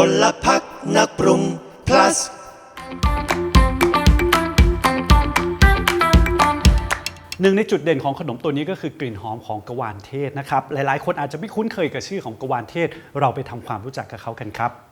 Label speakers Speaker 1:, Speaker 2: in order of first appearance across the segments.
Speaker 1: พลพักนักปรุง plus
Speaker 2: หนึ่งในจุดเด่นของขนมตัวนี้ก็คือกลิ่นหอมของกวานเทศนะครับ หลายๆ คนอาจจะไม่คุ้นเคยกับชื่อของกวานเทศ เราไปทำความรู้จักกับเขากันครับ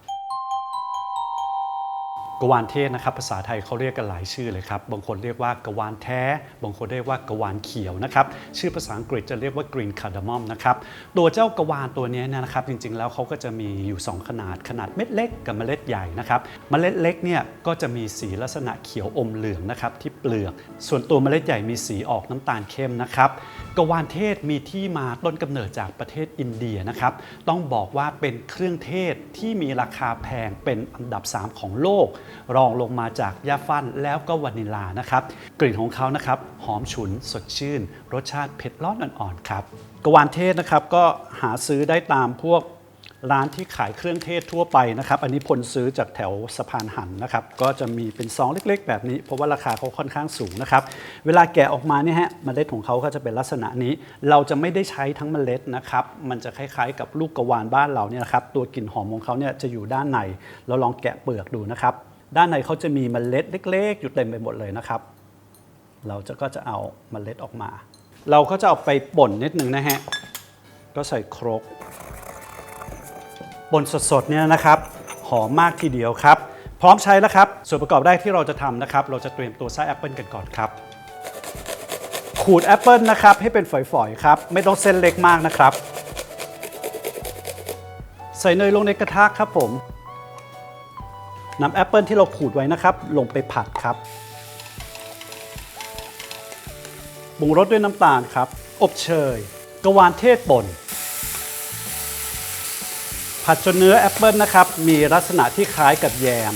Speaker 2: กวานเทศนะครับภาษาไทยเขาเรียกกันหลายชื่อเลยครับบางคนเรียกว่ากวานแท้ บางคนเรียกว่ากวานเขียวนะครับชื่อภาษาอังกฤษจะเรียกว่า green cardamom นะครับตัวเจ้ากวานตัวนี้นะครับจริงๆแล้วเขาก็จะมีอยู่ 2 ขนาดขนาดเม็ดเล็กกับเมล็ดใหญ่นะครับเมล็ดเล็กเนี่ยก็จะมีสีลักษณะเขียวอมเหลืองนะครับที่เปลือก ส่วนตัวเมล็ดใหญ่มีสีออกน้ำตาลเข้มนะครับ กวานเทศมีที่มาต้นกำเนิดจากประเทศอินเดียนะครับ ต้องบอกว่าเป็นเครื่องเทศที่มีราคาแพงเป็นอันดับ 3 ของโลก รองลงมาจากยาฟันแล้วก็วานิลลานะครับ กลิ่นของเขานะครับ หอมฉุนสดชื่น รสชาติเผ็ดร้อนอ่อนๆครับ กวานเทศนะครับก็หาซื้อได้ตามพวก ร้านที่ขายเครื่องเทศทั่วไปนะครับ อันนี้พลซื้อจากแถวสะพานหันนะครับ ก็จะมีเป็นซองเล็กๆ แบบนี้ เพราะว่าราคาเขาค่อนข้างสูงนะครับ เวลาแกะออกมาเนี่ยฮะเมล็ดของเขาก็จะเป็นลักษณะนี้ เราจะไม่ได้ใช้ทั้งเมล็ดนะครับ มันจะคล้ายๆ กับลูกกระวานบ้านเราเนี่ยนะครับ ตัวกลิ่นหอมของเขาเนี่ยจะอยู่ด้านใน เราลองแกะเปลือกดูนะครับ ด้านในเขาจะมีเมล็ดเล็ก ๆ อยู่เต็มไปหมดเลยนะครับ เราจะก็จะเอาเมล็ดออกมา เราก็จะเอาไปป่นนิดนึงนะฮะ ก็ใส่ครก บนสดๆเนี่ยนะครับ หอมมากทีเดียวครับ พร้อมใช้แล้วครับ ส่วนประกอบแรกที่เราจะทำนะครับ เราจะเตรียมตัวไส้แอปเปิลกันก่อนครับ ขูดแอปเปิลนะครับให้เป็นฝอยๆครับ ไม่ต้องเส้นเล็กมากนะครับ ใส่เนยลงในกระทะครับผมนำแอปเปิลที่เราขูดไว้นะครับ ลงไปผัดครับปรุงรสด้วยน้ำตาลครับ อบเชย กระวานเทศป่น ผัดจนเนื้อแอปเปิลนะครับมีลักษณะที่คล้ายกับแยม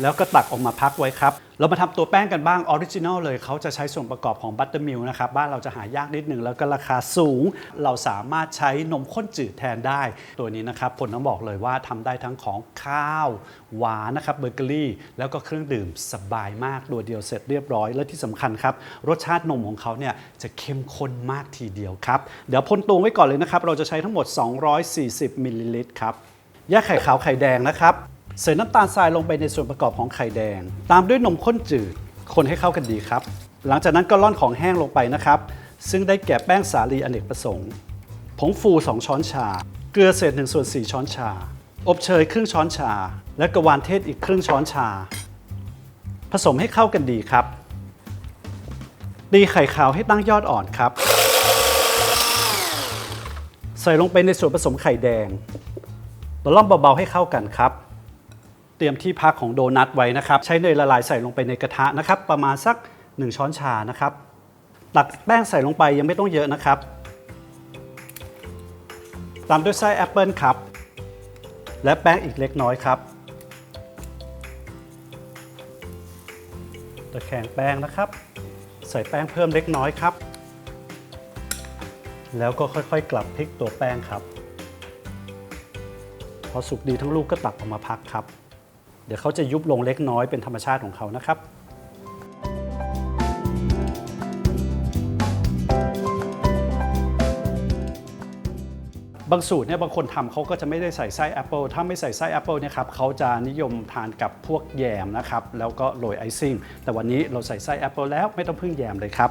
Speaker 2: แล้วก็ตักออกมาพักไว้ครับ เรามาทำตัวแป้งกันบ้างออริจินอลเลยเขาจะใช้ส่วนประกอบของบัตเตอร์มิลนะครับ บ้านเราจะหายากนิดหนึ่งแล้วก็ราคาสูง เราสามารถใช้นมข้นจืดแทนได้ ตัวนี้นะครับผลต้องบอกเลยว่าทำได้ทั้งของข้าว หวานนะครับเบเกอรี่ แล้วก็เครื่องดื่มสบายมากตัวเดียวเสร็จเรียบร้อย และที่สำคัญครับ รสชาตินมของเขาเนี่ยจะเข้มข้นมากทีเดียวครับเดี๋ยวพ่นตวงไว้ก่อนเลยนะครับเราจะใช้ทั้งหมด 240มิลลิลิตรครับแยกไข่ขาวไข่แดงนะครับ ใส่น้ำตาลทรายลงไปในส่วนประกอบของไข่แดง ตามด้วยนมข้นจืด คนให้เข้ากันดีครับ หลังจากนั้นก็ร่อนของแห้งลงไปนะครับ ซึ่งได้แก่แป้งสาลีอเนกประสงค์ ผงฟู 2 ช้อนชา เกลือเศษ1ส่วน4ช้อนชา อบเชยครึ่งช้อนชา และกระวานเทศอีกครึ่งช้อนชา ผสมให้เข้ากันดีครับ ตีไข่ขาวให้ตั้งยอดอ่อนครับ ใส่ลงไปในส่วนผสมไข่แดงตล่อมเบาๆให้เข้ากันครับ ตรียมที่พักของโดนัทไว้นะครับ ใช้เนยละลายใส่ลงไปในกระทะนะครับ ประมาณสัก 1 ช้อนชานะครับตักแป้งใส่ลงไปยังไม่ต้องเยอะนะครับ ตามด้วยไส้แอปเปิลครับ และแป้งอีกเล็กน้อยครับตะแคงแป้งนะครับ ใส่แป้งเพิ่มเล็กน้อยครับ แล้วก็ค่อยๆ กลับพลิกตัวแป้งครับ พอสุกดีทั้งลูกก็ตักออกมาพักครับ เดี๋ยวเขาจะยุบลงเล็กน้อยเป็นธรรมชาติของเขานะครับ บางสูตรเนี่ยบางคนทำเขาก็จะไม่ได้ใส่ไส้แอปเปิลถ้าไม่ใส่ไส้แอปเปิลเนี่ยครับเขาจะนิยมทานกับพวกแยมนะครับ แล้วก็โรยไอซิ่ง แต่วันนี้เราใส่ไส้แอปเปิลแล้วไม่ต้องพึ่งแยมเลยครับ